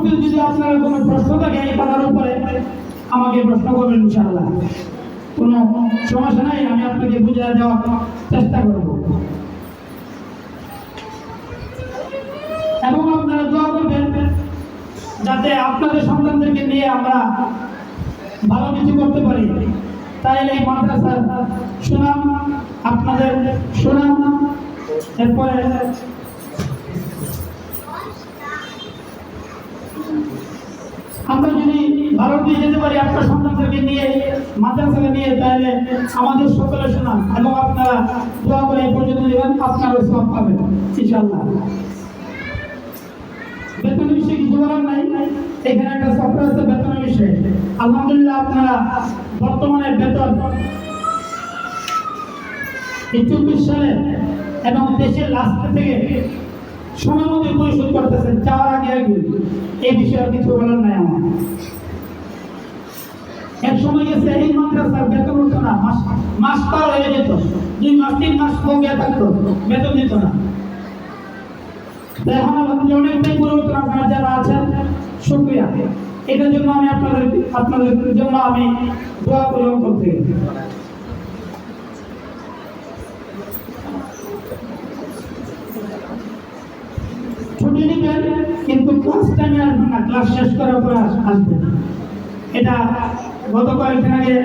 পরবর্তীতে যদি আপনার কোনো প্রশ্ন থাকে এই কথার উপরে আমাকে প্রশ্ন করবেন ইনশাআল্লাহ। কোনো সমস্যা নাই, আমি আপনাকে বুঝে দেওয়ার চেষ্টা করব। এবং আপনারা দোয়া করবেন যাতে আপনাদের সন্তানদেরকে নিয়ে আমরা ভালো কিছু করতে পারি। তাইলে এই মাদ্রাসার সুনাম আপনাদের সুনাম। এরপরে আমরা যদি ভারত দিয়ে যেতে পারি আপনার সন্তানদেরকে নিয়ে, মাদ্রাসাকে নিয়ে, তাহলে আমাদের সকলে শোনান এবং আপনারা দোয়া করে পর্যন্ত দেবেন আপনারা সব পাবেন ইনশাল্লাহ বেতনের বিষয়ে কিছু বলার নাই। এখানে একটা সফটওয়্যার আছে বেতনের বিষয়ে। আলহামদুলিল্লাহ, আপনারা বর্তমানে বেতন চব্বিশ সালে এবং দেশের রাস্তা থেকে সময় মতো পরিশোধ করতেছেন। আগে আগে। এই বিষয়ে কিছু বলার নাই আমার। এক সময় গেছে এই মাদ্রাসার বেতন উঠতো না, মাস মাস পার হয়ে যেত। দুই মাস, তিন মাস ভোগে থাকতো, বেতন দিত না। এখন আমাদের অনেকটাই পরিবর্তন আপনারা যারা আছেন, শুক্রিয়া। এটার জন্য আমি আপনাদের আপনাদের জন্য আমি দোয়া করি অন্তর ছুটি নেবেন, কিন্তু ক্লাস টাইমে আসবেন না ক্লাস শেষ করার পরে আস- আসবেন। এটা গত কয়েকদিন আগে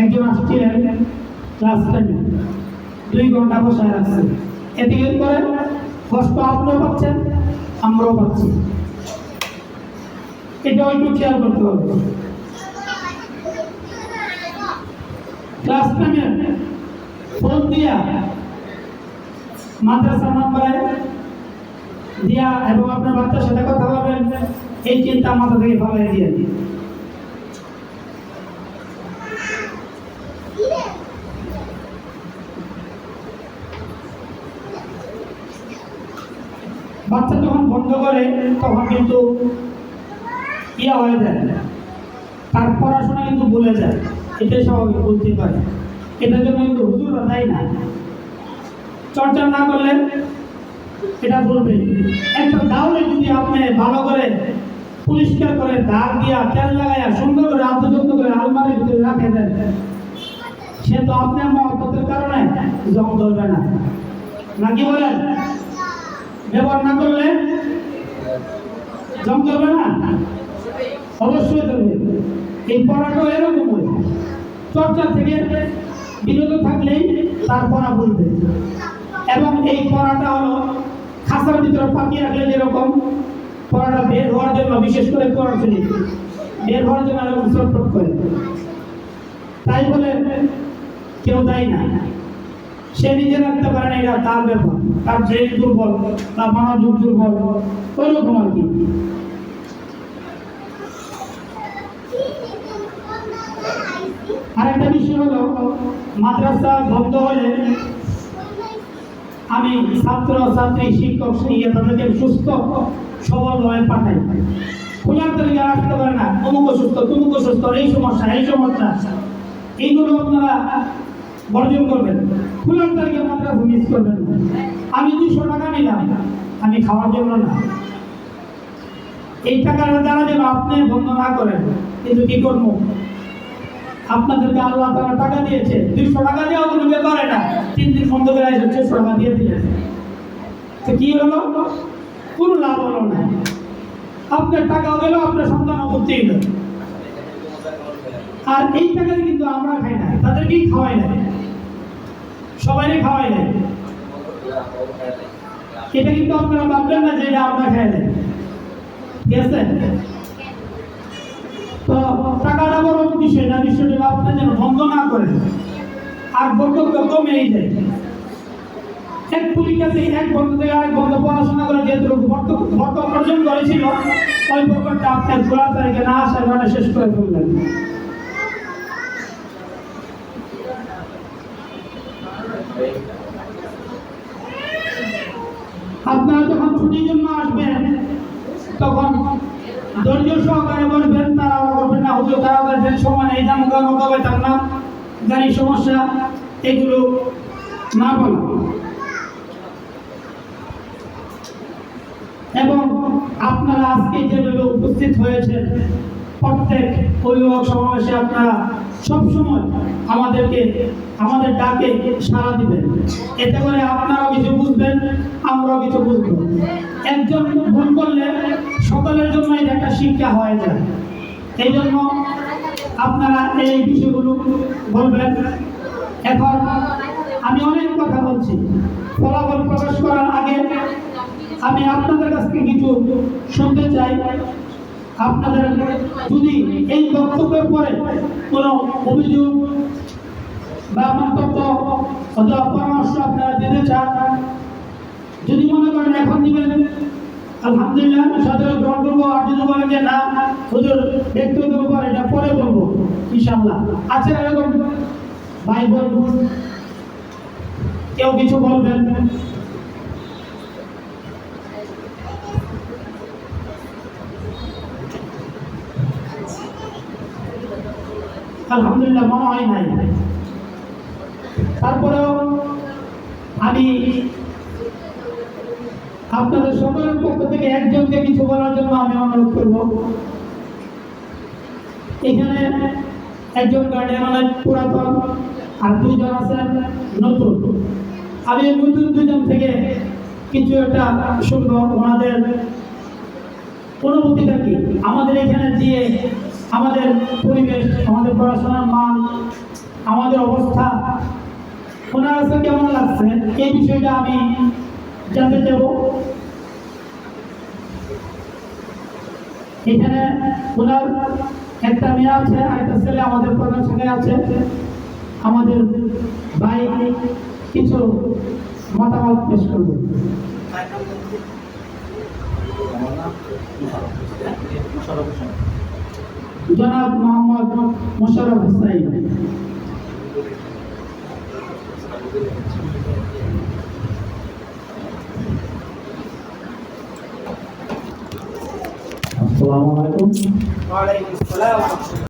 একজন আসছিলেন ক্লাস টাইমে দুই ঘণ্টা বসায় রাখছে। এতে কি করে কষ্ট আপনিও পাচ্ছেন, আমরাও পাচ্ছি। এটা একটু খেয়াল করতে হবে। ক্লাস টাইমে ফোন দিয়া মাদ্রাসা নাম্বারে দিয়া এবং আপনার বাচ্চার সাথে কথা বলবেন, এই চিন্তা মাথা থেকে ফেলাই দিয়ে দিন। বাচ্চা যখন বন্ধ করে, তখন কিন্তু ইয়া হয়ে যায়। তার পড়াশোনা কিন্তু বলে যায়। এটাই স্বাভাবিক বলতে পারে। এটার জন্য কিন্তু হুজুররা তাই না। চর্চা না করলে এটা বলবে। একটা দাওলে যদি আপনি ভালো করে পরিষ্কার করে দাগ দিয়া তেল লাগাইয়া সুন্দর করে আত্মযত্ন করে আলমারির ভিতরে রাখে দেন, সে তো আপনার মহব্বতের কারণে জং ধরবে না। নাকি বলেন? ব্যবহার না করলে জং ধরবে না? অবশ্যই ধরবে এই পড়াটাও এরকম হয়। চর্চা থেকে বিরত থাকলেই তার পড়া বলবে এবং এই পড়াটা হলো খাসার ভিতরে পাকিয়ে রাখলে যেরকম পড়াটা বের হওয়ার জন্য, বিশেষ করে পড়ার শ্রেণি বের হওয়ার জন্য এরকম ছটফট করে। তাই বলে কেউ দেয় না। সে নিজে রাখতে পারে না, এটা তার ব্যাপার। তার ব্রেন দুর্বল, তার মনোযোগ দুর্বল ওইরকম আর কি। আরেকটা বিষয় হলো, মাদ্রাসা বন্ধ হলে আমি ছাত্র, ছাত্রী, শিক্ষক শিক্ষিকা তাদেরকে সুস্থ সবলভাবে পাঠাই। খোঁজার তরিকা আসতে পারে না, অমুক অসুস্থ, তমুক অসুস্থ, এই সমস্যা এই সমস্যা। এইগুলো আপনারা বর্জন করবেন। খোলার তারিখে মাদ্রাসা মিস করবেন। আমি দুশো টাকা নিলাম। আমি খাওয়ার জন্য না। এই টাকার দ্বারা যেন আপনি বন্ধ না করেন। কিন্তু কি করব? আপনাদেরকে আল্লাহ তারা টাকা দিয়েছে। দুইশো টাকা দেওয়া কোনো ব্যাপারে না। তিন দিন বন্ধ করে আসে টাকা দিয়ে দিলেন। তো কি হলো? কোনো লাভ হলো না। আপনার টাকাও গেল আপনার সন্তান গেল আর এই টাকা দিয়ে কিন্তু আমরা খাই না, তাদেরকেই খাওয়াই না। সবাইকে খাওয়াই না। এটা কিন্তু আপনারা ভাববেন না যে এটা আমরা খাই না। ঠিক আছে? তো টাকাটা বড় বিষয় না, বিষয়টা আপনি যেন বন্ধ না করেন। আর বরকত কমেই যায়। এক পরীক্ষা থেকে এক বন্ধ থেকে আরেক বন্ধ পড়াশোনা করে বর্ত বর্ত অর্জন করেছিল, ওই বরকতটা আপনার গোড়া তারিখে না আসার কারণে শেষ করে ফেললেন আপনারা যখন ছুটির জন্য আসবেন তখন ধৈর্য সহকারে বসবেন তারা করবেন না, হুজুর তারা বলবেন সময় নেই দাম কবে থাক না গাড়ির সমস্যা, এগুলো না বলা। এবং আপনারা আজকে যেভাবে উপস্থিত হয়েছেন অভিভাবক সমাবেশে আপনারা সবসময় আমাদেরকে, আমাদের ডাকে সাড়া দিবেন। এতে করে আপনারাও কিছু বুঝবেন, আমরাও কিছু বুঝব। একজন ভুল করলে সকলের জন্য এটা একটা শিক্ষা হয়ে যায়। এই জন্য আপনারা এই বিষয়গুলো বলবেন। এখন আমি অনেক কথা বলছি। ফলাফল প্রকাশ করার আগে আমি আপনাদের কাছ থেকে কিছু শুনতে চাই। আপনাদের যদি এই বক্তব্যের পরে কোনো অভিযোগ বা মন্তব্য অথবা পরামর্শ আপনারা দিতে চান, যদি মনে করেন এখন দিবেন, আলহামদুলিল্লাহ সাধারণ গ্রহণ করব আর যদি বলেন যে না, হুজুর ব্যক্তিগত ব্যাপার এটা পরে বলব ইনশাল্লাহ আছে এরকম ভাই বোন কেউ কিছু বলবেন? আলহামদুলিল্লাহ মনে হয় নাই। তারপরেও আমি আপনাদের সকলের পক্ষ থেকে একজনকে কিছু বলার জন্য আমি অনুরোধ করব। এখানে একজন গার্ডিয়ান অনেক পুরাতন আর দুইজন আছেন নতুন। আমি নতুন দুজন থেকে কিছু একটা শুনব। ওনাদের অনুভূতিটা কি? আমাদের এখানে দিয়ে আমাদের পরিবেশ, আমাদের পড়াশোনার মান, আমাদের অবস্থা। ওনার কাছে কেমন লাগছে? এই বিষয়টা আমি জানতে চাবো এখানে ওনার একটা মেয়ে আছে আর একটা ছেলে আমাদের প্রধান শাখায় আছে। আমাদের ভাই কিছু মতামত পেশ করবে। জনাব মোহাম্মদ মোশারফ হোসাইন আসসালামু আলাইকুম। ওয়ালাইকুম আসসালাম।